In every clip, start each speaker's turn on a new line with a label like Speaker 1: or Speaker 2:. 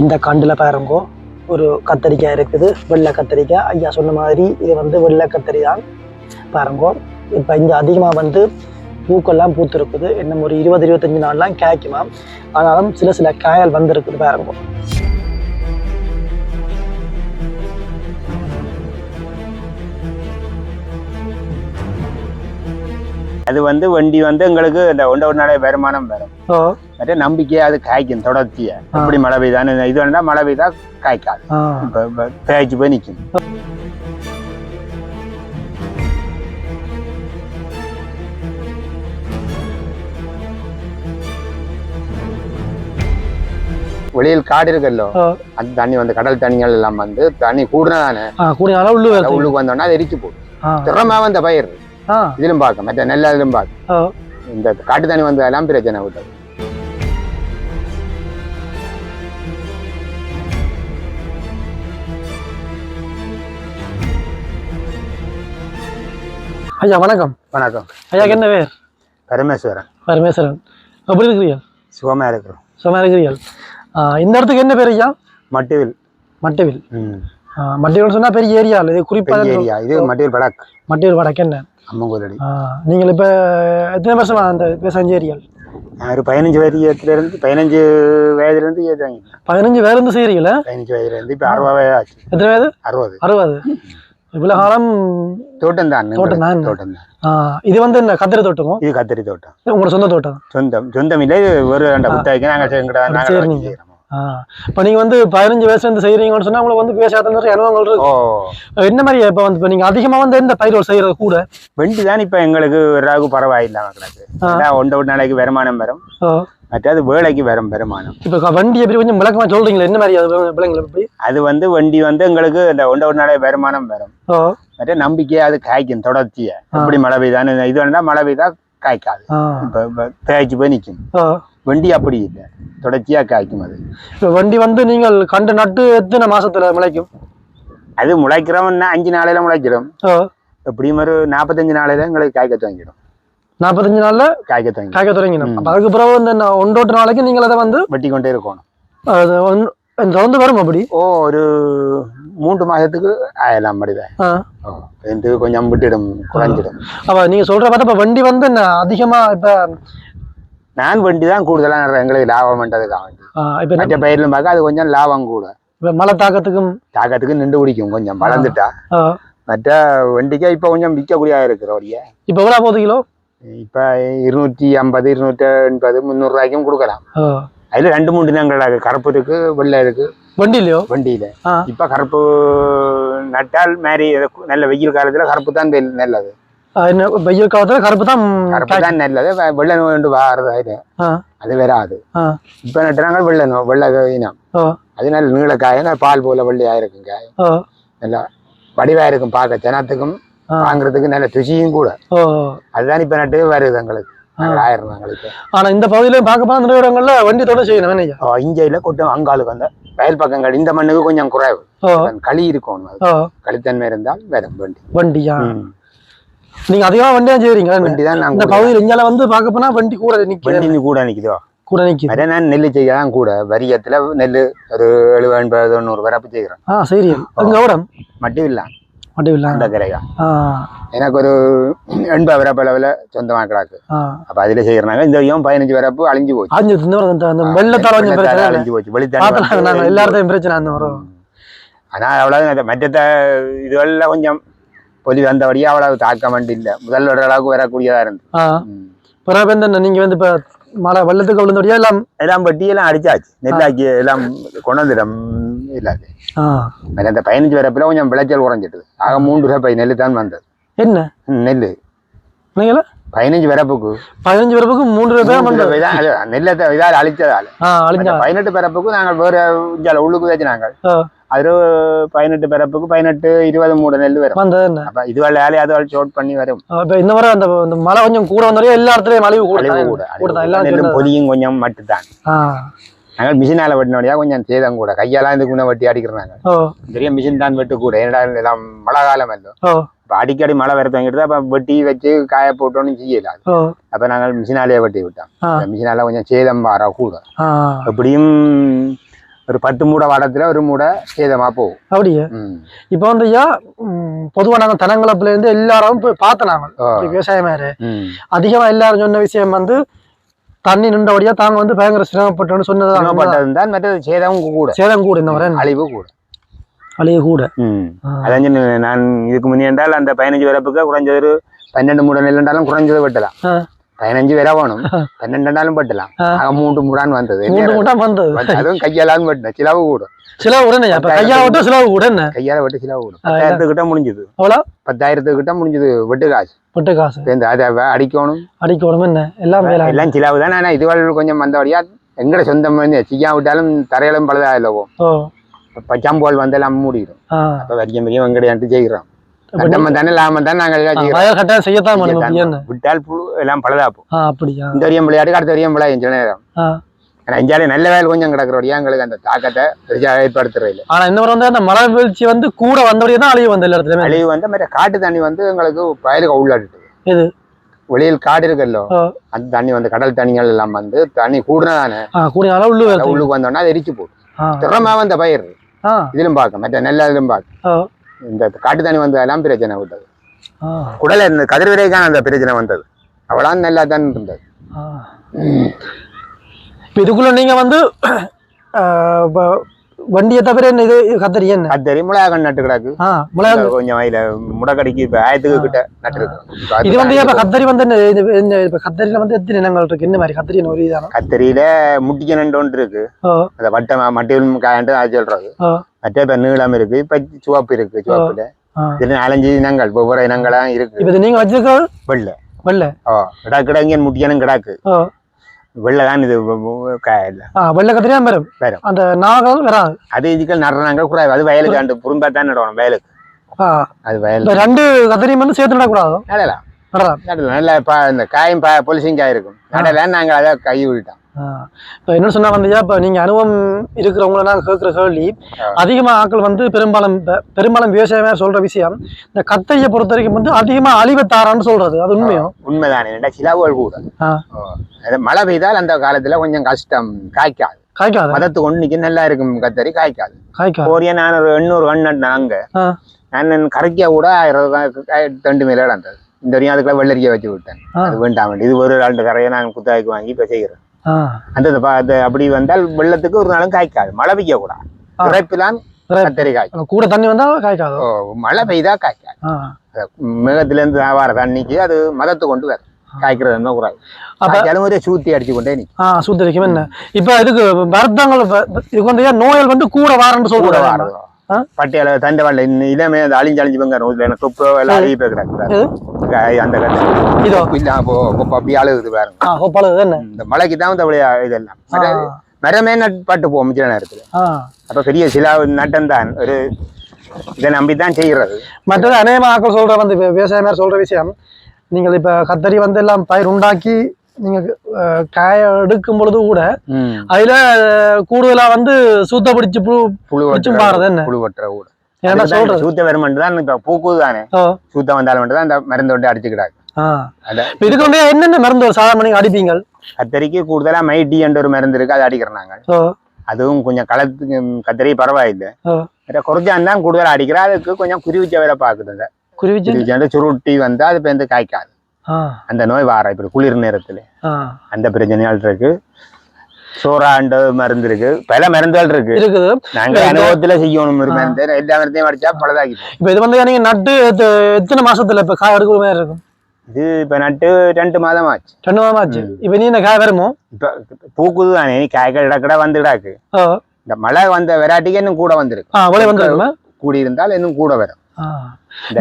Speaker 1: இந்த கண்டில் பாருங்கோ ஒரு கத்தரிக்காய் இருக்குது வெள்ளை கத்தரிக்காய். ஐயா சொன்ன மாதிரி இது வந்து வெள்ளை கத்தரி தான். பாருங்கோ இப்போ இங்கே அதிகமாக வந்து பூக்கெல்லாம் பூத்திருக்குது. இன்னும் ஒரு இருபது இருபத்தஞ்சு நாள்லாம் காய்க்குமா ஆனாலும் சில சில காயல் வந்திருக்குது பாருங்கோ.
Speaker 2: அது வந்து வண்டி வந்து எங்களுக்கு இந்த ஒன்ற ஒரு நாளே வருமானம் வரும்.
Speaker 1: ஓ.
Speaker 2: மற்ற நம்பிக்கையா அது காய்க்கும் தொடர்ச்சியா. எப்படி மழை பெய்தான்னு இது வேணா மழை பெய்தா காய்க்காது. தேய்ச்சி போய் நிற்கும் வெளியில் காடு இருக்குல்லோ அந்த தண்ணி வந்து கடல் தண்ணிகள் எல்லாம் வந்து தண்ணி கூடுனதானே
Speaker 1: உள்ளு வருது
Speaker 2: உள்ளுக்கு வந்தோன்னா அது எரிச்சு போடும். திறமா வந்த பயிர். இதிலும் பார்க்க மற்ற நெல் அதிலும் பார்க்க இந்த காட்டு தண்ணி வந்ததெல்லாம் பிரச்சனை விட்டது
Speaker 1: ஐயா வணக்கம்.
Speaker 2: வணக்கம்.
Speaker 1: ஐயாக்கு என்ன பேர்?
Speaker 2: பரமேஸ்வரன்.
Speaker 1: பரமேஸ்வரன். எப்படி இருக்கிறீர்கள்
Speaker 2: சுகமா இருக்கிறோம்.
Speaker 1: சும்மா இருக்கிறீர்கள் இந்த இடத்துக்கு என்ன பேர் ஐயா?
Speaker 2: மட்டுவில்.
Speaker 1: மட்டவில். மட்டவில் சொன்னா பெரிய ஏரியா இது குறிப்பாக
Speaker 2: ஏரியா. இது மட்டுவில் படாக்
Speaker 1: மட்டவில் வடக்கு என்ன?
Speaker 2: அம்மங்கோதடி
Speaker 1: நீங்கள் இப்போ எத்தனை வருஷமா அந்த பேசஞ்சு ஏரியால்?
Speaker 2: ஒரு பதினஞ்சு வயதுல இருந்து பதினஞ்சு வயதுல இருந்து ஏது வாங்கிட்டேன்
Speaker 1: பதினஞ்சு வேறு இருந்து செய்கிறீங்களா
Speaker 2: பதினஞ்சு வயதுல இருந்து இப்போ அறுபது ஆச்சு.
Speaker 1: எத்தனை வயது?
Speaker 2: அறுபது.
Speaker 1: அறுபது. இவ்வளோ காலம்
Speaker 2: தோட்டம் தான்
Speaker 1: தோட்டம் தான்.
Speaker 2: தோட்டம் தான்
Speaker 1: இது வந்து என்ன கத்திரி தோட்டமோ?
Speaker 2: இது கத்திரி தோட்டம்.
Speaker 1: உங்களோட சொந்த தோட்டம்.
Speaker 2: சொந்தம் சொந்தம் இல்லை ஒரு ரெண்டு குத்தாய்க்கு நாங்கள் நாங்கள்
Speaker 1: இப்போ நீங்கள் வந்து பதினஞ்சு வயசுல இருந்து செய்கிறீங்கன்னு சொன்னா உங்களுக்கு வந்து பேசாத நிறைய அனுபவங்கள் இருக்கு.
Speaker 2: ஓ.
Speaker 1: என்ன மாதிரி இப்போ வந்து இப்போ நீங்கள் அதிகமாக வந்து எந்த பயிர்கள் செய்கிறது கூட?
Speaker 2: வெண்டி தான் இப்போ எங்களுக்கு ராகு பரவாயில்லாம கிடக்கு ஒன்ற ஒரு நாளைக்கு வருமானம் வரும். மற்றது வேலைக்கு வரும் வருமானம்.
Speaker 1: இப்போ வண்டி எப்படி கொஞ்சம் விளக்கமாக சொல்கிறீங்களா என்ன மாதிரி அது விளங்கல எப்படி?
Speaker 2: அது வந்து வண்டி வந்து எங்களுக்கு இந்த ஒன்ற ஒரு நாளைக்கு வருமானம் வரும். மற்ற நம்பிக்கையா அது காய்க்கும் தொடர்ச்சியா. எப்படி மழை பெய்தான்னு இது வேணா மழை பெய்தா காய்க்காது. இப்போ தேய்ச்சி போய் நிற்கும் வண்டி அப்படி இல்லை. தொடர்ச்சியா காய்க்கும் அது.
Speaker 1: இப்போ வண்டி வந்து நீங்கள் கண்டு நட்டு எத்தனை மாசத்துல முளைக்கும்?
Speaker 2: அது முளைக்கிறோம்னா அஞ்சு நாளையில முளைக்கிறோம்.
Speaker 1: ஓ
Speaker 2: எப்படியும் ஒரு நாற்பத்தஞ்சு நாளையில எங்களுக்கு காய்க்க துவங்கிடும்.
Speaker 1: நாற்பத்தஞ்சு நாள்ல
Speaker 2: காய்க்க துவங்கிடும்.
Speaker 1: காய்க்க தொடங்கிடும். அப்போ அதுக்கு பிறகு வந்து ஒன்றோட்டு நாளைக்கு நீங்கள் அதை வந்து
Speaker 2: வெட்டி கொண்டே இருக்கணும்.
Speaker 1: தொடர்ந்து வரும் அப்படி?
Speaker 2: ஓ ஒரு மூன்று மாதத்துக்கு ஆயலாம் இது கொஞ்சம் விட்டுடும் குறைஞ்சிடும்.
Speaker 1: அப்போ நீங்கள் சொல்கிற பார்த்தா இப்போ வண்டி வந்து என்ன அதிகமாக இப்போ
Speaker 2: நான் வண்டி தான் கூடுதலா நடுறேன். எங்களுக்கு லாபம் பண்றதுக்காக வேண்டி
Speaker 1: இப்போ
Speaker 2: மற்ற பயிரிலும் பார்க்க அது கொஞ்சம் லாபம் கூட.
Speaker 1: இப்போ மழை தாக்கத்துக்கும்
Speaker 2: தாக்கத்துக்கு நின்று பிடிக்கும் கொஞ்சம் வளர்ந்துட்டா. மற்ற வண்டிக்கே இப்போ கொஞ்சம் விற்கக்கூடியதா இருக்கிற வழிய.
Speaker 1: இப்போ எவ்வளோ போகுது கிலோ?
Speaker 2: இப்போ இருநூற்றி ஐம்பது இருநூற்றி எண்பது முந்நூறுரூவாய்க்கும் கொடுக்கலாம். அதில் ரெண்டு மூணு தினங்கள் கருப்பு இருக்கு வெள்ளை இருக்கு.
Speaker 1: வண்டி இல்லையோ
Speaker 2: வண்டியில இப்போ கருப்பு நட்டால் மாதிரி நல்ல வெயில் காலத்துல கருப்பு தான் நல்லது.
Speaker 1: வெயில் காலத்தில் கருப்பு தான்
Speaker 2: கருப்பு தான் நல்லது வெள்ளை நோய் கொண்டு வாரது அது அது வராது இப்போ நட்டுறாங்க வெள்ளை நோ வெள்ளை இனம் அது நல்ல நீளக்காய பால் போல வெள்ளையா இருக்குங்க
Speaker 1: ஓ
Speaker 2: நல்லா வடிவா இருக்கும் பார்க்க ஜனத்துக்கும். வாங்குறதுக்கு நல்ல ருசியும் கூட அதுதான் இப்ப நட்டு வருது எங்களுக்கு ஆயிரம் எங்களுக்கு
Speaker 1: ஆனால் இந்த பகுதியிலையும் பார்க்க போனால் நிறைய இடங்கள்ல வண்டி தொட செய்யணும்
Speaker 2: இஞ்சையில கொட்டும் அங்காளுக்கு வந்த வயல் பக்கங்கள் இந்த மண்ணுக்கு கொஞ்சம் குறைவு களி இருக்கும் களித்தன்மை இருந்தால் வரும் வண்டி
Speaker 1: வண்டியா. நீங்க அதிகமா வண்டியா செய்வீங்க
Speaker 2: வண்டி தான்
Speaker 1: இந்த பகுதியில் இங்கால வந்து பார்க்க போனா வண்டி கூட நிக்குது
Speaker 2: வண்டி கூட நிக்குதோ?
Speaker 1: கூட நிக்குது.
Speaker 2: அதே நான் நெல் செய்ய தான் கூட வரியத்துல நெல் ஒரு எழுபது எண்பது தொண்ணூறு வரப்பு செய்கிறேன்
Speaker 1: ஆ சரி. எங்க ஓடம்
Speaker 2: மட்டும் இல்லை
Speaker 1: மட்டும் இல்ல
Speaker 2: அந்த கரையா எனக்கு ஒரு எண்பது வரப்பு அளவில் சொந்தமாக கிடக்கு. அப்போ அதில் செய்கிறாங்க இந்த வரையும் பதினஞ்சு வரப்பு அழிஞ்சு போச்சு.
Speaker 1: அஞ்சு இந்த வெள்ளத்தால கொஞ்சம்.
Speaker 2: அழிஞ்சு போச்சு. வெளித்தால
Speaker 1: எல்லார்ட்டையும் பிரச்சனை அந்த வரும்.
Speaker 2: ஆனால் அவ்வளவு மற்ற இதுகளில் கொஞ்சம் பொலி வந்தபடியே அவ்வளவு தாக்கம் வண்டி இல்லை. முதல் ஒரு அளவுக்கு வரக்கூடியதா இருந்து.
Speaker 1: பிறகு வந்து என்ன நீங்க வந்து இப்ப மழை வெள்ளத்துக்கு விழுந்தோடியா எல்லாம்
Speaker 2: எல்லாம் பட்டி எல்லாம் அடிச்சாச்சு நெல்லாக்கி எல்லாம் கொண்டு வந்துடும் இல்லாது அந்த பதினஞ்சு வரப்பில் கொஞ்சம் விளைச்சல் குறைஞ்சிட்டுது. ஆக மூன்று ரூபாய் நெல் தான் வந்தது.
Speaker 1: என்ன?
Speaker 2: நெல் பதினஞ்சு வரப்புக்கு.
Speaker 1: பதினஞ்சு பேருக்கு மூன்று வந்து
Speaker 2: அது நெல்லை இதால் அழிச்சதால் பதினெட்டு பிறப்புக்கு நாங்கள் வேற உள்ளுக்கு வச்சு நாங்கள்
Speaker 1: ஆ.
Speaker 2: அது பதினெட்டு பிறப்புக்கு பதினெட்டு இருபது மூணு நெல் வரும்.
Speaker 1: வந்தது என்ன?
Speaker 2: அப்ப இதுவாள் வேலையை அதுவாள் ஷோட் பண்ணி வரும்.
Speaker 1: இப்ப இந்த முறை அந்த மழை கொஞ்சம் கூட வந்தோடய எல்லா இடத்துலயும் அழிவு கூட.
Speaker 2: கூட
Speaker 1: எல்லாம்
Speaker 2: நெல்லும். பொலியும் கொஞ்சம் மட்டும்தான். நாங்கள் மிஷினால வெட்டினோடையா கொஞ்சம் சேதம் கூட. கையாலாம் இதுக்கு முன்ன வெட்டி அடிக்கிறாங்க. பெரிய மிஷின் தான் வெட்டு கூட. ஏன்னா மழை காலம் இல்லை.
Speaker 1: ஓ.
Speaker 2: இப்போ அடிக்கடி மழை வர தங்கிட்டு அப்போ வெட்டி வச்சு காய போட்டோன்னு செய்யல அப்போ நாங்கள் மிஷினாலேயே வெட்டி விட்டோம். மிஷினால கொஞ்சம் சேதம் வர கூட. எப்படியும் ஒரு பத்து மூடை வடத்துல ஒரு மூடை சேதமா போகும்.
Speaker 1: அப்படியே. இப்போ வந்து ஐயா ம், பொதுவா நாங்க தனங்களப்புல இருந்து எல்லாரும் போய் பார்த்த நாங்கள் விவசாயமாரு. அதிகமா எல்லாரும் சொன்ன விஷயம் வந்து தண்ணி நின்றபடியா தாங்க வந்து பயங்கர சிரமப்பட்டோன்னு சொன்னதுதான்
Speaker 2: சிரமப்பட்டது தான் மற்றது சேதம் கூட.
Speaker 1: சேதம் கூட இந்த வரை.
Speaker 2: அழிவு கூட.
Speaker 1: அழிய கூட.
Speaker 2: அதான். நான் இதுக்கு முன்னே என்றால் அந்த பதினஞ்சு வரப்புக்கு குறைஞ்சது ஒரு பன்னெண்டு மூட நெல் என்றாலும் குறைஞ்சது வெட்டலாம். பதினஞ்சு வரை வேணும் பன்னெண்டு என்றாலும் வெட்டலாம்
Speaker 1: ஆ.
Speaker 2: ஆக மூன்று மூடான்னு வந்தது.
Speaker 1: மூன்று மூட்டம் வந்தது.
Speaker 2: அதுவும் கையாலான்னு வெட்டினேன் சிலவு கூடும்
Speaker 1: சிலவு உடனே இப்ப கையா விட்டு சிலவு கூட என்ன?
Speaker 2: கையால வெட்டு சிலவு கூடும் பத்தாயிரத்துக்கிட்ட முடிஞ்சது.
Speaker 1: அவ்வளோ?
Speaker 2: பத்தாயிரத்துக்கிட்ட முடிஞ்சது வெட்டு காசு.
Speaker 1: பட்டு காசு.
Speaker 2: இந்த அதை அடிக்கணும்.
Speaker 1: அடிக்கணும் என்ன? எல்லாம்
Speaker 2: எல்லாம் சிலவு தான். ஆனா இதுவரை கொஞ்சம் வந்தபடியா எங்கட சொந்தம் வந்து செய்யா விட்டாலும் தரையிலும் பழுதா இல்லவோ
Speaker 1: ஓ.
Speaker 2: பச்சாம்போல் வந்து எல்லாம் மூடிடும். அப்ப வரிக்க மிக வெங்கடையான்ட்டு செய்கிறோம் நட்டமா தானே. லாபம் தானே நாங்கள் எல்லாம் செய்கிறோம்
Speaker 1: வயல் கட்டாயம் செய்யத்தான் பண்ணணும் என்ன?
Speaker 2: விட்டால் புழு எல்லாம் பழுதாப்போம்
Speaker 1: அப்படியா?
Speaker 2: இந்த வரியம் விளையாடு அடுத்த வரியம் விளையாடு சில நேரம். நல்ல வேலை கொஞ்சம் கிடக்கிறோடியா எங்களுக்கு அந்த தாக்கத்தை பெருசா ஏற்படுத்துறது இல்லை
Speaker 1: ஆனா இந்த முறை வந்து அந்த மழை வீழ்ச்சி வந்து கூட வந்தபடியே தான் அழிவு வந்து
Speaker 2: அழிவு வந்து காட்டு தண்ணி வந்து எங்களுக்கு வயலுக்கு உள்ளாட்டுது.
Speaker 1: எது?
Speaker 2: வெளியில் காடு இருக்குல்லோ. அந்த தண்ணி வந்து கடல் தண்ணிகள் எல்லாம் வந்து தண்ணி கூடுனதானே. உள்ளுக்கு வந்தோம்னா அது எரிச்சு போடும். திறமா வந்த பயிர் இதிலும் பார்க்க மற்ற நெல்ல இதிலும் பார்க்க
Speaker 1: ஆ.
Speaker 2: இந்த காட்டு தண்ணி வந்ததெல்லாம் பிரச்சனை விட்டது. குடல இந்த கதிர்விரைக்கான அந்த பிரச்சனை வந்தது. அவ்வளவு நல்லா தான் இருந்தது.
Speaker 1: இதுக்குள்ள நீங்க வந்து வண்டியை தவிர என்ன இது? கத்தரி என்ன?
Speaker 2: கத்தரி மிளகாய் நட்டு கிடக்கு.
Speaker 1: மிளகு
Speaker 2: கொஞ்சம் வயல முடக்கடிக்கு இப்ப ஆயிரத்துக்கு கிட்ட நட்டு
Speaker 1: இது வந்து இப்ப கத்தரி வந்து என்ன இப்ப கத்தரியில வந்து எத்தனை இனங்கள் இருக்கு? என்ன மாதிரி கத்தரி ஒரு இதானா
Speaker 2: கத்தரியில முட்டிக்க நண்டு ஒன்று இருக்கு அந்த வட்டமா மட்டியும் காயண்டு அது சொல்றது. மற்ற இப்ப நீளம் இருக்கு இப்ப சிவப்பு இருக்கு சிவப்புல. இது நாலஞ்சு இனங்கள் ஒவ்வொரு இனங்களா இருக்கு.
Speaker 1: இப்ப இது நீங்க வச்சிருக்க
Speaker 2: வெள்ளை.
Speaker 1: வெள்ளை.
Speaker 2: ஓ கிடக்கு இங்கே முட்டியனும் கிடக்கு. வெள்ளை தான் இது
Speaker 1: வெள்ளை கத்திரியா வரும்.
Speaker 2: வரும்.
Speaker 1: அந்த நாகம் வராது.
Speaker 2: அது இதுக்கள் நடுறாங்க குறைவு அது வயலுக்கு ஆண்டு புறம்பா தான் நடணும் வயலுக்கு. அது வயல்
Speaker 1: ரெண்டு கத்திரியும் வந்து சேர்த்து நடக்கூடாது?
Speaker 2: நடலாம்.
Speaker 1: நடலாம்.
Speaker 2: நல்லா இந்த காயும் பா பொலிசிங் காய் இருக்கும் நடலாம் நாங்கள் அதை கை விட்டோம்
Speaker 1: என்ன சொன்னா வந்து இப்ப நீங்க அனுபவம் இருக்கிறவங்கள நான் கேட்கிற கேள்வி
Speaker 2: ஆ.
Speaker 1: அதிகமா ஆட்கள் வந்து பெரும்பாலும் பெரும்பாலும் விவசாயமே சொல்ற விஷயம். இந்த கத்தரியை பொறுத்த வரைக்கும் வந்து அதிகமா அழிவை தாரான்னு சொல்றது அது உண்மையும்
Speaker 2: உண்மைதானே. சிலாவுகள் கூட. மழை பெய்தால் அந்த காலத்துல கொஞ்சம் கஷ்டம் காய்க்காது.
Speaker 1: காய்க்காது?
Speaker 2: மதத்து கொண்டு நிக்க நல்லா இருக்கும் கத்தரி காய்க்காது.
Speaker 1: காய்க்காது.
Speaker 2: கோரியா நான் ஒரு எண்ணூறு கண் அங்க. நான் கரைக்கியா கூட ஆயிரம் ரெண்டு மேல இருந்தது இந்த வரையும் அதுக்குள்ள வெள்ளரிக்கை வச்சு விட்டேன். அது வேண்டாம் வேண்டாம். இது ஒரு ரெண்டு கரையை நான் குத்தாய்க்கு வாங்கி இப்ப செய்கிறேன். அந்த அது அப்படி வந்தால் வெள்ளத்துக்கு ஒரு நாளும் காய்க்காது. மழை பெய்ய கூடாது
Speaker 1: ஆ.
Speaker 2: இறைப்பிலான்
Speaker 1: இறைப்பு.
Speaker 2: கத்தரி காய்க்கும்
Speaker 1: கூட தண்ணி வந்தா காய்க்காது?
Speaker 2: மழை பெய்தா காய்க்காது.
Speaker 1: ஆ.
Speaker 2: அது மேகத்துல இருந்து வர தண்ணிக்கு அது மதத்து கொண்டு வரும். காய்க்கிறது என்ன கூடாது ஒரே சூத்தி அடிச்சு கொண்டே நிற்கும்
Speaker 1: ஆ சுத்தரிக்கும் என்ன? இப்ப இதுக்கு வருத்தங்கள் இதுக்கு வந்து நோய்கள் வந்து கூட வாரன்னு
Speaker 2: கூட
Speaker 1: சொல்றாங்க.
Speaker 2: வாரதோ
Speaker 1: ஆ?
Speaker 2: பட்டியல தண்டை வாழை அது அழிஞ்சு அழிஞ்சு பங்க எனக்கு குப்பை எல்லாம் அழுகி போய் அந்த
Speaker 1: இதோ.
Speaker 2: இல்லாம போ குப்பை அப்படி அழுகுது பாருங்க. இந்த மழைக்கு தான் இந்த இதெல்லாம். மரமே நட்பட்டு போகும் சில நேரத்துல. அப்ப பெரிய சில நட்டம் தான். ஒரு இதை நம்பி தான் செய்கிறது.
Speaker 1: மற்றது அநேகமாக சொல்ற வந்து விவசாயினர் சொல்ற விஷயம் நீங்கள் இப்ப கத்தரி வந்து எல்லாம் பயிர் உண்டாக்கி நீங்க காய எடுக்கும் பொழுது கூட அதுல கூடுதலா வந்து சூத்த பிடிச்சு புழு
Speaker 2: புழு
Speaker 1: பாருது என்ன?
Speaker 2: புழு வெட்டுற கூட.
Speaker 1: என்ன சொல்றது.
Speaker 2: சூத்த வருமென்று தான் இப்ப பூக்குது தானே சூத்த வந்தாலும் மட்டும் தான் இந்த மருந்து விட்டு
Speaker 1: இப்ப இதுக்கு வந்து என்னென்ன மருந்து ஒரு சாதாரண நீங்க அடிப்பீங்க
Speaker 2: கத்தரிக்கு கூடுதலா மைட்டி என்ற ஒரு மருந்து இருக்கு அதை அடிக்கிறோம் நாங்கள்
Speaker 1: ஓ
Speaker 2: அதுவும் கொஞ்சம் களத்துக்கு கத்தரி பரவாயில்லை. குறைச்சான் தான் கூடுதலா அடிக்கிறா அதுக்கு கொஞ்சம் குருவிச்ச வேற பாக்குது
Speaker 1: குருவிச்சு
Speaker 2: சுருட்டி வந்து அது பேருந்து காய்க்காது.
Speaker 1: ஆ
Speaker 2: அந்த நோய் வார இப்ப குளிர் நேரத்துல. அந்த பிரச்சனைகள் இருக்கு. சோறாண்ட மருந்து இருக்கு. பல மருந்துகள் இருக்கு.
Speaker 1: இருக்குது.
Speaker 2: நாங்க அனுபவத்துல செய்யணும் ஒரு மருந்து. எல்லா மருந்தையும் அடிச்சா பழுதாக்கி போகும்.
Speaker 1: இப்ப இது வந்து நீங்க நட்டு எத்த- எத்தனை மாசத்துல இப்ப காய் எடுக்கிற மாதிரி இருக்கும்?
Speaker 2: இது இப்ப நட்டு ரெண்டு மாதம் ஆச்சு
Speaker 1: ரெண்டு மாதம் ஆச்சு இப்ப நீ இந்த காய் வருமோ?
Speaker 2: இப்ப பூக்குது தானே. காய்கள் இடக்கட வந்து கிடாக்கு.
Speaker 1: ஓ
Speaker 2: இந்த மழை வந்த வெரைட்டிக்கு இன்னும் கூட வந்திருக்கு. கூடி இருந்தால் இன்னும் கூட வரும்.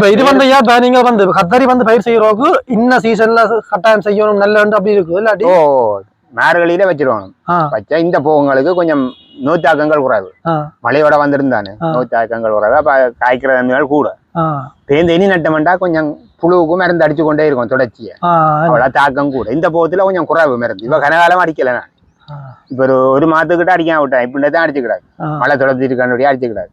Speaker 1: இது வந்து ஐயா இப்ப நீங்க வந்து இப்ப கத்தரி வந்து பயிர் செய்யறோக்கு இன்ன சீசன்ல கட்டாயம் செய்யணும் நல்ல அப்படி இருக்கு இல்லாட்டி
Speaker 2: ஓ மார்கழியில வச்சிருவாங்க வச்சா இந்த பூங்களுக்கு கொஞ்சம் நோய்த்தாக்கங்கள் குறைவு மழையோட வந்திருந்தானே. நோய்த்தாக்கங்கள் குறைவு அப்ப காய்க்கிற தன்மைகள் கூட பேருந்து இனி நட்டமெண்டா கொஞ்சம் புழுவுக்கும் மருந்து அடிச்சு கொண்டே இருக்கும் தொடர்ச்சியை அவ்வளோ தாக்கம் கூட இந்த போகத்துல கொஞ்சம் குறைவு மருந்து இவ கனகாலம் அடிக்கல நான். இப்ப ஒரு ஒரு மாதத்துக்கிட்ட அடிக்காம விட்டேன் இப்படி தான் அடிச்சுக்கிடாது. மழை தொடர்ந்து இருக்காண்டியே அடிச்சுக்கிடாது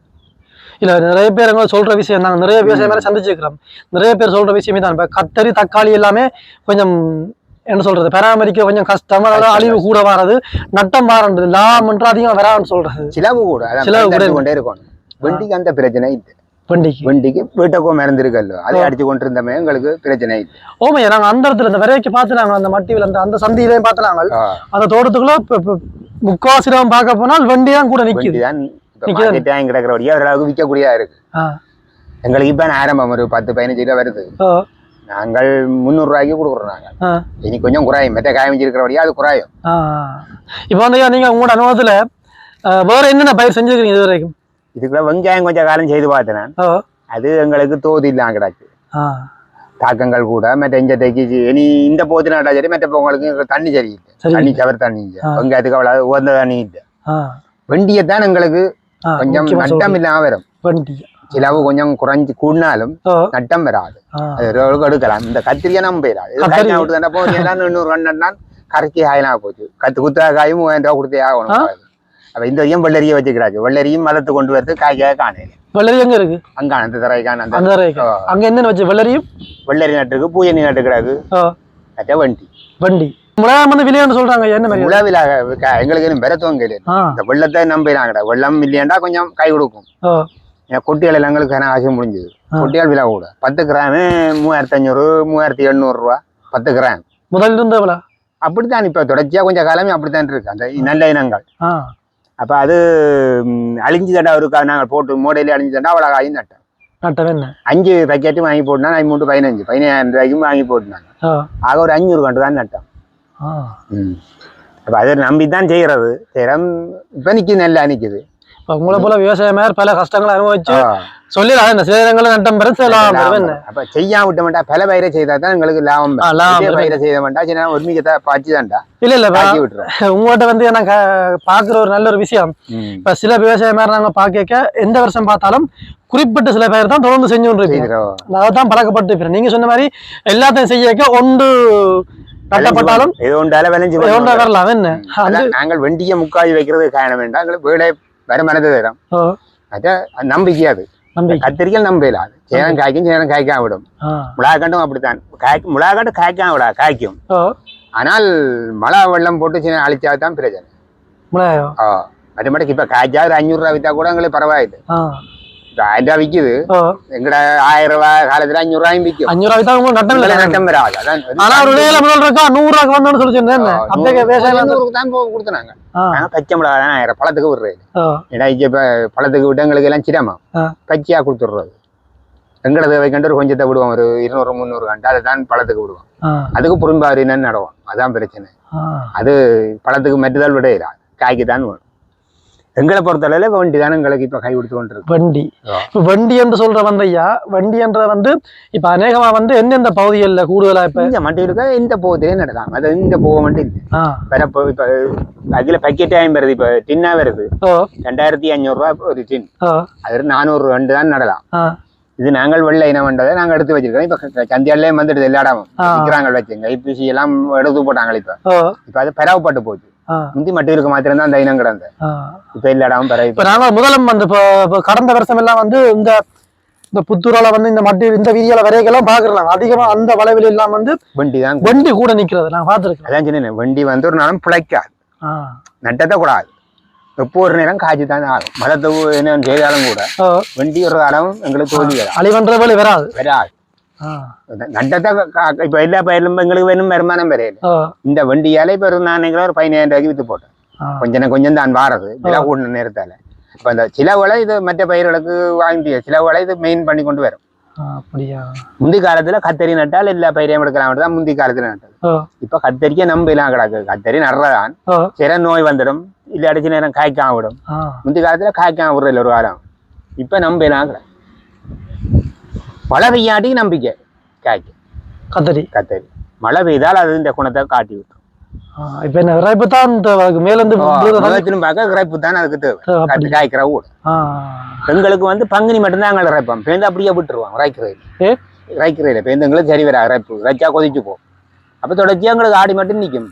Speaker 1: இல்ல நிறைய பேர் எங்க சொல்ற விஷயம் நாங்க நிறைய விவசாயம் சந்திச்சிருக்கிறோம். நிறைய பேர் சொல்ற விஷயமே தான். இப்ப கத்தரி தக்காளி எல்லாமே கொஞ்சம் என்ன சொல்றது பராமரிக்க கொஞ்சம் கஷ்டம் அதாவது அழிவு கூட வர்றது நட்டம் மாறது லாபம் என்று அதிகம் வரான்னு சொல்றது.
Speaker 2: சிலவு கூட
Speaker 1: சிலவு கூட
Speaker 2: கொண்டே இருக்கணும். வண்டிக்கு அந்த பிரச்சனை
Speaker 1: வண்டிக்கு.
Speaker 2: வண்டிக்கு வீட்டுக்கும் மருந்து இருக்கல்லோ அதை அடிச்சு கொண்டு இருந்தமே எங்களுக்கு பிரச்சனை
Speaker 1: ஓமையா நாங்க அந்த இடத்துல இந்த விரைக்கு பார்த்து நாங்க அந்த மட்டிவில் அந்த அந்த சந்தியிலையும் பார்த்து நாங்கள் அந்த தோட்டத்துக்குள்ள முக்காவாசி பார்க்க போனால் வண்டி தான் கூட நிக்குது.
Speaker 2: தான் market time கிடக்கிறபடியா ஓரளவுக்கு விற்கக்கூடியதா இருக்கு. எங்களுக்கு இப்ப ஆரம்பம்? ஒரு பத்து பதினஞ்சு ரூபா வருது. நாங்கள் முந்நூறு ரூபாய்க்கு கொடுக்குறோம் நாங்க
Speaker 1: ஆ,
Speaker 2: இனி கொஞ்சம் குறையும். மெத்த காய வச்சிருக்கிறபடியா அது குறையும்.
Speaker 1: இப்ப வந்து நீங்க உங்களோட அனுபவத்துல வேற என்னென்ன பயிர் செஞ்சிருக்கீங்க இது வரைக்கும்
Speaker 2: இதுக்குள்ள வெங்காயம் கொஞ்சம் காலம் செய்து பார்த்தேன் அது எங்களுக்கு தோது இல்லாம கிடக்கு. தாக்கங்கள் கூட மற்ற இந்த தைக்கு இனி இந்த போத்து நாட்டா சரி மற்ற பொங்கலுக்கு தண்ணி சரியில்லை.
Speaker 1: சரி.
Speaker 2: தண்ணி சவர் தண்ணி. வெங்காயத்துக்கு அவ்வளவு உகந்த தண்ணி இல்லை.
Speaker 1: ஆ,
Speaker 2: வெண்டியத்தான் எங்களுக்கு கொஞ்சம் நட்டம். இல்லாம வரும்
Speaker 1: வண்டி
Speaker 2: சிலவு கொஞ்சம் குறைஞ்சு கூடினாலும்
Speaker 1: ஓ,
Speaker 2: நட்டம் வராது
Speaker 1: ஆ,
Speaker 2: அது ஓரளவுக்கு எடுக்கலாம் இந்த கத்திரியை நம்ம போயிடாது விட்டு தானே போச்சு இன்னொரு ரெண்டு கரைச்சி ஆயிலாம் போச்சு கத்து குத்தா காயும் மூவாயிரம் ரூபா கொடுத்தே ஆகணும் அப்ப இந்த வரையும் வெள்ளரியை வச்சுக்கிறாச்சு வெள்ளரியும் மதத்து கொண்டு வரது காய்க்காக காணையில
Speaker 1: வெள்ளரி எங்க இருக்கு
Speaker 2: அங்கான அந்த தரைக்கான அந்த.
Speaker 1: அங்க என்னென்ன வச்சு வெள்ளரியும்
Speaker 2: வெள்ளரி நட்டுக்கு பூயணி நட்டுக்கிறாரு வண்டி
Speaker 1: வண்டி முலாயம் வந்து விலையான்னு சொல்றாங்க என்ன மாதிரி
Speaker 2: உழவிலாக எங்களுக்கு இன்னும் பெறத்துவம்
Speaker 1: ஆ,
Speaker 2: இந்த வெள்ளத்தை நம்பினாங்கடா. வெள்ளம் இல்லையாண்டா கொஞ்சம் கை கொடுக்கும். எல்லாம் எங்களுக்கு ஆசை முடிஞ்சது?
Speaker 1: ஆ.
Speaker 2: குட்டிகள் விலை கூட. பத்து கிராமு மூவாயிரத்தி அஞ்சூறு மூவாயிரத்தி எண்ணூறு ரூபா பத்து கிராம்.
Speaker 1: முதல்ல இருந்த எவ்வளோ?
Speaker 2: அப்படித்தான் இப்ப தொடர்ச்சியா கொஞ்சம் காலமே அப்படித்தான் இருக்கு. அந்த நல்ல இனங்கள். அப்ப அது அழிஞ்சு தண்டா இருக்கா? நாங்கள் போட்டு மூடையில அழிஞ்சு தண்டா அவ்வளோ நட்டம்.
Speaker 1: என்ன?
Speaker 2: அஞ்சு பேக்கெட்டு வாங்கி போட்டுனா மூன்று பதினஞ்சு பதினாயிரம் ரூபாய்க்கும் வாங்கி போட்டுனாங்க. ஆக ஒரு அஞ்சூறு கண்டு தான் நட்டோம். அப்ப அதை நம்பி தான் செய்யறது செய்யறோம் இப்ப நிக்குது நல்லா நிக்குது
Speaker 1: இப்போ உங்களை போல விவசாயமார் பல கஷ்டங்களை அனுபவிச்சு. சொல்லிடலாம் இந்த சில இடங்களில் நட்டம் பெற
Speaker 2: அப்ப செய்யாம விட்ட மாட்டா பல பயிரை செய்தா தான் எங்களுக்கு லாபம்
Speaker 1: லாபம்.
Speaker 2: பயிரை செய்த மாட்டா சின்ன ஒரு மிகத்தை பாய்ச்சி தான்டா
Speaker 1: இல்ல இல்ல
Speaker 2: பாக்கி விட்டுறோம்
Speaker 1: உங்கள்கிட்ட வந்து நான் க- பாக்குற ஒரு நல்ல ஒரு விஷயம். இப்ப சில விவசாயமார் நாங்க பாக்க எந்த வருஷம் பார்த்தாலும் குறிப்பிட்ட சில பேர் தான் தொடர்ந்து செஞ்சு கொண்டிருக்கீங்க. நான் தான் பழக்கப்பட்டு இருக்கிறேன். நீங்க சொன்ன மாதிரி எல்லாத்தையும் செய்யக்க ஒன்று
Speaker 2: கொண்டு
Speaker 1: வரலாம். என்ன.
Speaker 2: அதான் நாங்கள் வெண்டியை முக்காய் வைக்கிறது காரணம் வேண்டாம் வீடே வருமானத்தை தரும்.
Speaker 1: ஓ,
Speaker 2: அது நம்பிக்கை அது.
Speaker 1: நம்பிக்கை.
Speaker 2: கத்திரிக்காய் நம்பலாம் சேரம் காய்க்கும் சேரம் காய்க்காம விடும்.
Speaker 1: ஆ.
Speaker 2: முளாகட்டும் அப்படித்தான். காய்க்கும் முளாகட்டு காய்க்காம விடா காய்க்கும். ஆனால் மழை வெள்ளம் போட்டு சின்ன அழிச்சா தான் பிரச்சனை. மற்றபடிக்கு இப்ப காய்ச்சா ஒரு அஞ்சூறு ரூபா வித்தா கூட எங்களுக்கு பரவாயில்லை. ஆயிரம் விக்குது எங்கட ஆயிரம் ரூபாய் காலத்துல அஞ்சூறு ரூபாயும் விற்கும்
Speaker 1: அஞ்சூறு ரூபாய்க்கு தான் உங்களுக்கு நட்டம்
Speaker 2: உங்களை
Speaker 1: இல்லை
Speaker 2: நட்டம் வராது அதான்
Speaker 1: ஆனா ஒரு வேலை முதல் இருக்கா நூறு ரூபாய்க்கு வந்தோம்னு சொல்லி சொன்னேன்
Speaker 2: நூறுக்கு தான் பச்சை மிளகா தான் ஆயிரம் பழத்துக்கு விடுறது ஏன்னா இப்ப பழத்துக்கு விட்டு எங்களுக்கு எல்லாம் சிரமம். பச்சையா கொடுத்துடுறது எங்களை தேவை கண்டு ஒரு கொஞ்சத்தை விடுவோம் ஒரு இருநூறு முந்நூறு கண்டு அதை தான் பழத்துக்கு விடுவோம் அதுக்கு புறம்பாரி நடுவோம் அதான் பிரச்சனை. அது பழத்துக்கு மெட்டுதல் விடையிறா காய்க்கு தான் வேணும் எங்களை பொறுத்தளவில் வண்டி தான் எங்களுக்கு இப்ப கை கொடுத்து கொண்டு இருக்கு
Speaker 1: வண்டி. இப்ப வண்டி என்று சொல்ற வந்து ஐயா வண்டி என்ற வந்து இப்ப அநேகமா வந்து எந்தெந்த பகுதிகளில் கூடுதலா இப்ப?
Speaker 2: இந்த மட்டும் இருக்க இந்த போகத்திலே நடக்கலாம் அது இந்த போக வேற இப்போ இப்போ அதில் பக்கெட் ஆயும் வருது இப்போ டின்னா வருது. ரெண்டாயிரத்தி அஞ்சூறுரூவா ஒரு டின் அது நானூறு ரெண்டு தான் நடலாம். இது நாங்கள் வெள்ளை இனம் வந்ததை நாங்கள் எடுத்து வச்சிருக்கோம். இப்போ சந்தியாலே வந்துடுது எல்லா இடமும். விற்கிறாங்க வச்சுங்க. ஐபிசி எல்லாம் எடுத்து போட்டாங்க இப்போ. இப்போ அது பரவப்பட்டு போச்சு. முந்தி மட்டும் இருக்க மாத்திரம் தான் அந்த இனம் கிடந்த. இப்போ எல்லா இடமும் பரவி
Speaker 1: இப்ப நாங்க முதலம் வந்து இப்போ கடந்த வருஷம் எல்லாம் வந்து இந்த இந்த புத்தூரால வந்து இந்த மட்டி இந்த வீதியால வரைக்கெல்லாம் பாக்குறாங்க அதிகமா அந்த வளைவில் எல்லாம் வந்து
Speaker 2: வண்டி தான்
Speaker 1: வண்டி கூட நிக்கிறது நான் பார்த்துருக்கேன்
Speaker 2: அதான் சொன்னேன் வண்டி வந்து ஒரு நாளும் பிழைக்காது. நட்டத்தை கூடாது. எப்போ ஒரு நேரம் காய்ச்சி தான் ஆகும். மதத்தை என்ன செய்தாலும் கூட வண்டி ஒரு காலம் எங்களுக்கு தோல்வி.
Speaker 1: அழிவன்ற வேலை வராது.
Speaker 2: வராது. நட்டத்தை இப்ப எல்லா பயிலும் எங்களுக்கு வேணும் வருமானம் வரையில இந்த வண்டியால இப்ப ஒரு நான் நினைக்கிறேன் ஒரு பதினாயிரம் ரூபாய்க்கு வித்து போட்டேன் கொஞ்சம் கொஞ்சம் தான் வாரது விலை கூடின நேரத்தால இப்ப இந்த சிலவுகளை இது மற்ற பயிர்களுக்கு வாங்கி சிலவுகளை இது மெயின் பண்ணி கொண்டு வரும்
Speaker 1: அப்படியா
Speaker 2: முந்தி காலத்துல கத்தரி நட்டால் எல்லா பயிரையும் எடுக்கலாம் தான் முந்தி காலத்துல நட்டது இப்ப கத்தரிக்க நம்பலாம் கிடக்கு கத்தரி நடுறதான் சில நோய் வந்துடும் இல்ல அடிச்ச நேரம் காய்க்காம விடும் முந்தி காலத்துல காய்க்காம விடுறதில்ல ஒரு வாரம் இப்ப நம்பலாம் கிடக்கு மழை பெய்யாட்டி நம்பிக்கை. காய்க்கும்
Speaker 1: கத்தரி.
Speaker 2: கத்தரி. மழை பெய்தால் அது இந்த குணத்தை காட்டி விட்டுரும்.
Speaker 1: ஆ, இப்ப என்ன இப்ப தான் இந்த மேல இருந்து விழுற தண்ணி-
Speaker 2: உலகத்திலும் பார்க்க கிரைப்பு தான் அதுக்கு தேவை. காய்க்கிற ஊடு
Speaker 1: ஆ,
Speaker 2: எங்களுக்கு வந்து பங்குனி மட்டும்தான் நாங்கள் இறைப்போம் பேருந்து அப்படியே விட்டுருவோம் இறைக்கிறது
Speaker 1: ஏ?
Speaker 2: இறைக்கிறது பேருந்து எங்களுக்கு சரி வர இறைப்பு இறைச்சா கொதிச்சு போ அப்ப தொடர்ச்சியா எங்களுக்கு ஆடி மட்டும் நிற்கும்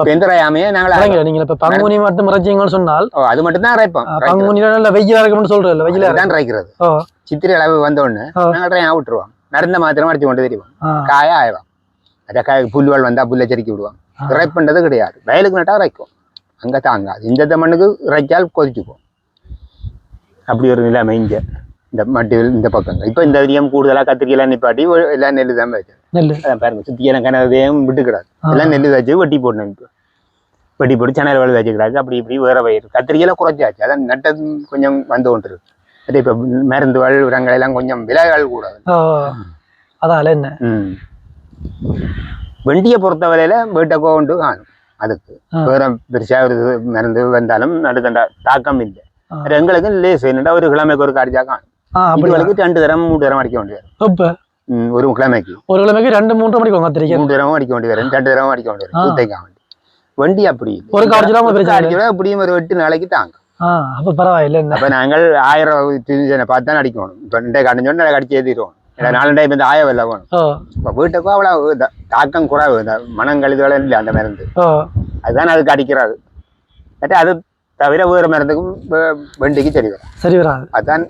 Speaker 2: பேந்தரையாமையே நாங்கள்
Speaker 1: நீங்க இப்ப பங்குனி மட்டும் இறைச்சிங்கன்னு சொன்னால்
Speaker 2: அது மட்டும் தான் இறைப்போம்
Speaker 1: நல்ல வெயிலா இருக்கும்னு சொல்றேன் வெயிலா
Speaker 2: தான் இறைக்கிறது சித்திரை அளவு வந்த உடனே
Speaker 1: ஆ.
Speaker 2: நாங்கள் ட்ரையா விட்டுருவோம் நடந்த மாத்திரம் அடிச்சு கொண்டு தெரியும் காய ஆயிடும் அதை க புல்லுகள் வந்தா புல்லை செருக்கி விடுவான்.
Speaker 1: ஆ.
Speaker 2: இறைப்புன்றது கிடையாது. வயலுக்கு நட்டா இறைக்கும் அங்க தாங்காது. இந்த மண்ணுக்கு இறைச்சால் கொதிச்சுக்கும் அப்படி ஒரு நிலைமை இங்க. இந்த மட்டில் இந்த பக்கங்க இப்போ இந்த வரியம் கூடுதலா கத்திரிக்கையெல்லாம் நிப்பாட்டி எல்லாம் நெல்லு தான் வச்சு.
Speaker 1: நெல்லு.
Speaker 2: அதான் பாருங்க சுத்தியெல்லாம் கிணறையும் விட்டு கிடாது. எல்லாம் நெல்லு வச்சு வெட்டி போடணும் இப்போ வெட்டி போட்டு சணல் வேலை வச்சுக்கிறாங்க அப்படி இப்படி வேற பயிர் கத்திரிக்கையெல்லாம் குறைச்சாச்சு அதான் நட்டது கொஞ்சம் வந்து கொண்டு இருக்கு அது இப்போ மருந்து வாழ் உரங்கள் எல்லாம் கொஞ்சம் விலைகள் கூட.
Speaker 1: அதால என்ன?
Speaker 2: வெண்டியை பொறுத்தவரையில வீட்டை கொண்டு காணும். அதுக்கு. வேற பெருசா ஒரு மருந்து வந்தாலும் அதுக்கு தாக்கம் இல்லை. எங்களுக்கு லேஸ் என்னடா ஒரு கிழமைக்கு ஒரு காரிஜா காணும். இதுவரைக்கும் ரெண்டு தரம் மூணு தரம் அடிக்க வேண்டியது ஒரு கிழமைக்கு.
Speaker 1: ஒரு கிழமைக்கு ரெண்டு மூன்று மணிக்கு கத்திரிக்கை
Speaker 2: மூணு தரம் அடிக்க வேண்டியது ரெண்டு தரம் அடிக்க வேண்டியது ஊத்தைக்கா வேண்டி. வண்டி அப்படி.
Speaker 1: ஒரு. காய்ச்சலாம்
Speaker 2: எப்படியும் ஒரு எட்டு நாளைக்கு தாங்கும்.
Speaker 1: ஆ அப்ப பரவாயில்ல
Speaker 2: அப்ப நாங்கள் ஆயிரம் டிவிஷனை பார்த்து தான் அடிக்கணும் இப்போ ரெண்டே கடைஞ்சோன்னு அடிச்சு ஏற்றிடுவோம் நாலு டைம் இந்த ஆய வெள்ள வேணும் இப்போ வீட்டுக்கும் அவ்வளோ தாக்கம் குறைவு இந்த மனங்கழிவுகள் இல்லை அந்த மருந்து அதுதான் அதுக்கு அடிக்கிறது மற்ற அது தவிர வேறு மருந்துக்கும் வெண்டிக்கு சரி வரும்
Speaker 1: சரி வராது
Speaker 2: அதுதான்.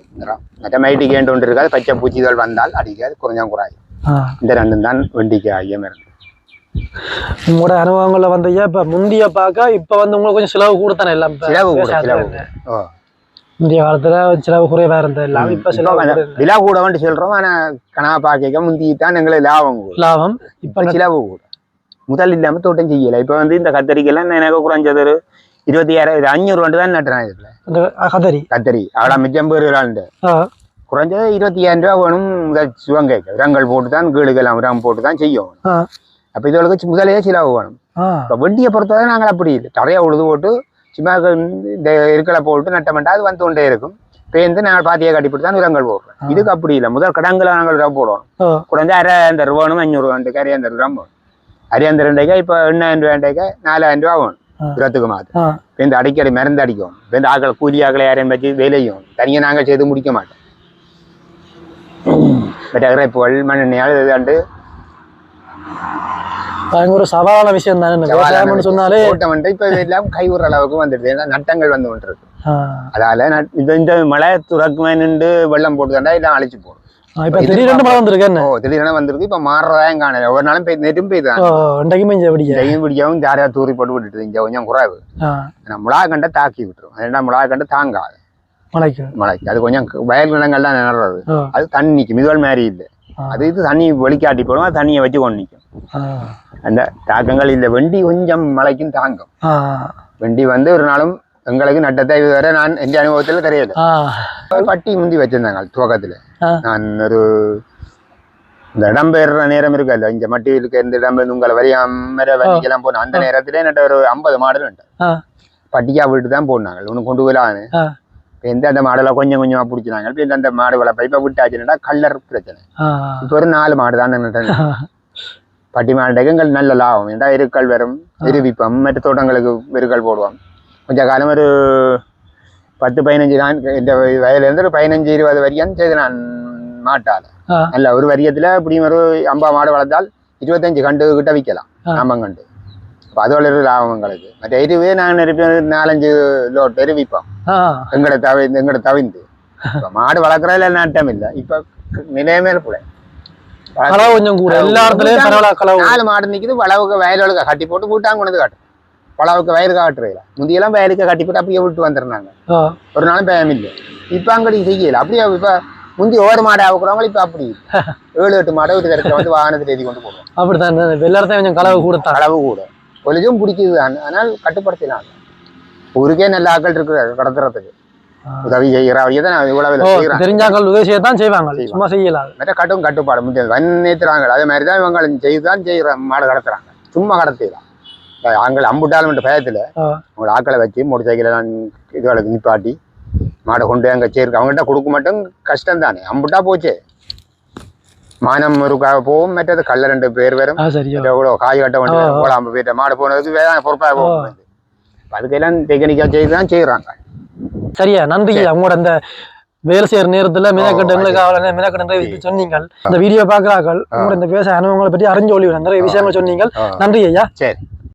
Speaker 2: மற்ற மைட்டிக்கு ஏண்டு ஒன்று இருக்காது பச்சை பூச்சிகள் வந்தால் அடிக்காது கொஞ்சம் குறையும் இந்த ரெண்டும் தான் வெண்டிக்கு ஆகிய மருந்து
Speaker 1: உங்களோட அனுபவங்கள்ல வந்தீங்க இப்ப முந்திய பார்க்க இப்ப வந்து உங்களுக்கு கொஞ்சம் செலவு கூட தானே எல்லாம்
Speaker 2: சிலவு
Speaker 1: முந்தைய காலத்துல செலவு குறைவா இருந்தது. எல்லாம் இப்ப செலவு
Speaker 2: அந்த
Speaker 1: கூட
Speaker 2: வந்து சொல்றோம். ஆனா கனா பாக்க முந்தி தான் எங்களுக்கு லாபம்
Speaker 1: லாபம். இப்ப
Speaker 2: சிலவு கூட. முதல் இல்லாம தோட்டம் செய்யல. இப்ப வந்து இந்த கத்தரிக்கெல்லாம் எனக்கு குறைஞ்சது ஒரு இருபத்தி ஆயிரம் அஞ்சூறு ரூபாய் தான் நட்டுறேன் இதுல.
Speaker 1: கதறி
Speaker 2: கத்தரி. அவ்வளோ மிச்சம் பேருலாண்டு
Speaker 1: ஆ.
Speaker 2: குறைஞ்சது இருபத்தி ஐயாயிரம் ரூபா வேணும். முதல் சிவங்கைக்கு உரங்கள் போட்டு தான் கீழுக்கெல்லாம் உரம் போட்டு தான் செய்யும். அப்போ இதுகளுக்கு முதலே சிலவு வேணும் இப்போ வண்டியை பொறுத்தவரை நாங்கள் அப்படி தரையை உழுது போட்டு சும்மா இந்த இருக்கலை போட்டு நட்டமெண்டா அது வந்து கொண்டே இருக்கும். பேருந்து நாங்கள் பாத்தியை கட்டிப்பிட்டு தான் உரங்கள் போடுறோம். இதுக்கு அப்படி இல்லை. முதல் கடங்களை நாங்கள் உரம் போடுவோம். குறைஞ்ச அரை அந்த ரூபானும் அஞ்சூறு ரூபாண்டுக்கு அரையாந்தர் ரூபா வேணும் அரையாந்தர் ரெண்டாய்க்கா இப்போ எண்ணாயிரம் ரூபாய்க்கா நாலாயிரம் ரூபா வேணும். உரத்துக்கு மாற்று இப்போ இந்த அடிக்கடி மருந்து அடிக்கும். இப்போ இந்த ஆக்கள் கூலி ஆக்களை யாரையும் வச்சு வேலையும். தனியாக நாங்கள் செய்து முடிக்க மாட்டோம். பட் இறைப்புகள் மண்ணெண்ணெயால் இதாண்டு
Speaker 1: ஒரு சவாலான விஷயம் தானே விவசாயம்னு சொன்னாலே
Speaker 2: வந்து இப்போ எல்லாம் கைவிடுற அளவுக்கு வந்துடுது. ஏன்னா நட்டங்கள் வந்து கொண்டு இருக்கு அதால நட்- இந்த மழை துறக்குமே நின்று வெள்ளம் போட்டு தாண்டா எல்லாம் அழிச்சு போடும்.
Speaker 1: இப்ப திடீர்னு மழை வந்திருக்கு என்ன?
Speaker 2: ஓ திடீர்னு வந்திருக்கு. இப்போ மாறுறதான் காணல. ஒரு நாளும் பெய் நெட்டும் பெய்தான்
Speaker 1: இன்றைக்குமே இங்க எப்படிங்க
Speaker 2: தையும் பிடிக்கவும் ஜாரியாக தூரி போட்டு விட்டுட்டு இங்கே கொஞ்சம் குறைவு.
Speaker 1: ஆ.
Speaker 2: ஆனால் மிளகா கண்டை தாக்கி விட்டுரும். ஏன்னா மிளகா கண்டு தாங்காது.
Speaker 1: மழைக்கு.
Speaker 2: மழைக்கு. அது கொஞ்சம் வயல் நிலங்கள்லாம் நிறறது
Speaker 1: ஓ.
Speaker 2: அது தண்ணி நிற்கும் இதுவள் மாதிரி இல்லை. அது இது தண்ணி வெளிக்காட்டி அது தண்ணியை வச்சு கொண்டு நிற்கும். அந்த தாக்கங்கள் இந்த வெண்டி கொஞ்சம் மழைக்கும் தாங்கும். வெண்டி வந்து ஒரு நாளும் எங்களுக்கு நட்டத்தை இதுவரை நான் எந்த அனுபவத்தில்
Speaker 1: ஆ.
Speaker 2: பட்டி முந்தி வச்சிருந்தாங்க துவக்கத்தில். நான் ஒரு இந்த இடம்பெயர்ற நேரம் இருக்குல்ல இந்த மட்டி இருக்க இந்த இடம்பெயர்ந்து உங்களை வரியாம வண்டிக்கெல்லாம் போனோம் அந்த நேரத்திலே நட்ட ஒரு ஐம்பது மாடு நட்டேன்
Speaker 1: ஆ.
Speaker 2: பட்டிக்கா விட்டு தான் போனாங்க. ஒன்று கொண்டு போயிலான்னு இப்போ எந்த அந்த மாடெல்லாம் கொஞ்சம் கொஞ்சமாக பிடிச்சினாங்க இப்போ அந்த மாடு வளர்ப்ப இப்போ விட்டாச்சுன்னா கல்லர் பிரச்சனை. இப்போ ஒரு நாலு மாடு தான் பட்டி மாடுக்கு எங்களுக்கு நல்ல லாபம். ஏன்டா இருக்கல் வரும் எருவிப்பம் மற்ற தோட்டங்களுக்கு இருக்கல் போடுவோம். கொஞ்ச காலம் ஒரு பத்து பதினஞ்சு நான் இந்த வயதுலேருந்து ஒரு பதினஞ்சு இருபது வரைக்கும் செய்து நான் மாட்டால்
Speaker 1: ஆ.
Speaker 2: நல்ல ஒரு வரியத்தில் இப்படியும் ஒரு ஐம்பது மாடு வளர்த்தால் இருபத்தஞ்சு கண்டு கிட்ட விற்கலாம்
Speaker 1: ஆ.
Speaker 2: ஆம்பங்கண்டு அப்போ அதோட ஒரு லாபம் எங்களுக்கு மற்ற எருவே நாங்கள் நிரப்பி நாலஞ்சு லோட் எருவிப்போம்
Speaker 1: ஆ
Speaker 2: எங்கட தவிர்ந்து எங்கட தவிர்ந்து இப்போ மாடு வளர்க்குறதுல நாட்டம் இல்லை இப்போ நிலையமே
Speaker 1: களவு கொஞ்சம் கூட எல்லா இடத்துலயும் பரவாயில்ல களவு
Speaker 2: நாலு மாடு நிக்குது வளவுக்கு வயலுக்கு கட்டி போட்டு வீட்டாங்க கொண்டு காட்டும் வளவுக்கு வயலுக்கு காட்டுறீங்களா முந்தியெல்லாம் வயலுக்கு கட்டி போட்டு அப்படியே விட்டு வந்துருந்தாங்க ஒரு நாளும் பயம் இல்லை இப்போ அங்கடி செய்யல அப்படியே இப்போ முந்தி ஒவ்வொரு மாடு ஆகுறவங்க இப்போ அப்படி இல்லை. ஏழு எட்டு மாடை வீட்டு இடத்துல வந்து வாகனத்தில் எழுதி கொண்டு போடுவோம்
Speaker 1: அப்படித்தான் எல்லா இடத்தையும் கொஞ்சம் களவு கூடத்தான்
Speaker 2: அளவு கூட பொலிஜும் பிடிக்குது. தான் ஆனால் கட்டுப்படுத்தலாம் ஊருக்கே நல்ல ஆட்கள் இருக்கிறாரு கடத்துறதுக்கு. உதவி செய்கிறவங்க தான் நான் இவ்வளவு
Speaker 1: ஓ
Speaker 2: செய்கிறேன்
Speaker 1: தெரிஞ்சாக்கள் உதவி செய்யத்தான் செய்வாங்க. சும்மா செய்யலாம்
Speaker 2: மற்ற கட்டும் கட்டுப்பாடு முடியாது வன்னித்துறாங்க அதே மாதிரி தான் இவங்க செய்து தான் மாடு கடத்துறாங்க. சும்மா கடத்திடலாம். ஆண்கள் அம்புட்டாலும் பயத்தில்
Speaker 1: ஆ.
Speaker 2: உங்களை ஆக்களை வச்சு மோட்டர் சைக்கிளை நான் இதுகளுக்கு நிப்பாட்டி மாடை கொண்டு அங்கே சேர்க்க அவங்ககிட்ட கொடுக்க மட்டும் கஷ்டம் தானே அம்புட்டா போச்சு. மானம் ஒரு க- போகும் மற்றது கல்ல ரெண்டு பேர் வரும் எவ்வளோ காய் கட்ட
Speaker 1: ஆ.
Speaker 2: ஓலாம்பு போயிட்ட மாடு போனதுக்கு வேற பொறுப்பாக போகும் அதுக்கெல்லாம் டெக்னிக்காக செய்து தான் செய்கிறாங்க
Speaker 1: சரியா நன்றி உங்களோட அந்த வேலை செய்யற நேரத்துல மினக்கட்டுங்களுக்கு அவ்வளவு மினக்கட்டு சொன்னீங்க இந்த வீடியோ பாக்குறாக்கள் உங்களோட இந்த விவசாய அனுபவங்களை பற்றி அறிஞ்சு ஒளி நிறைய விஷயங்கள் சொன்னீங்க. நன்றி ஐயா
Speaker 2: சரி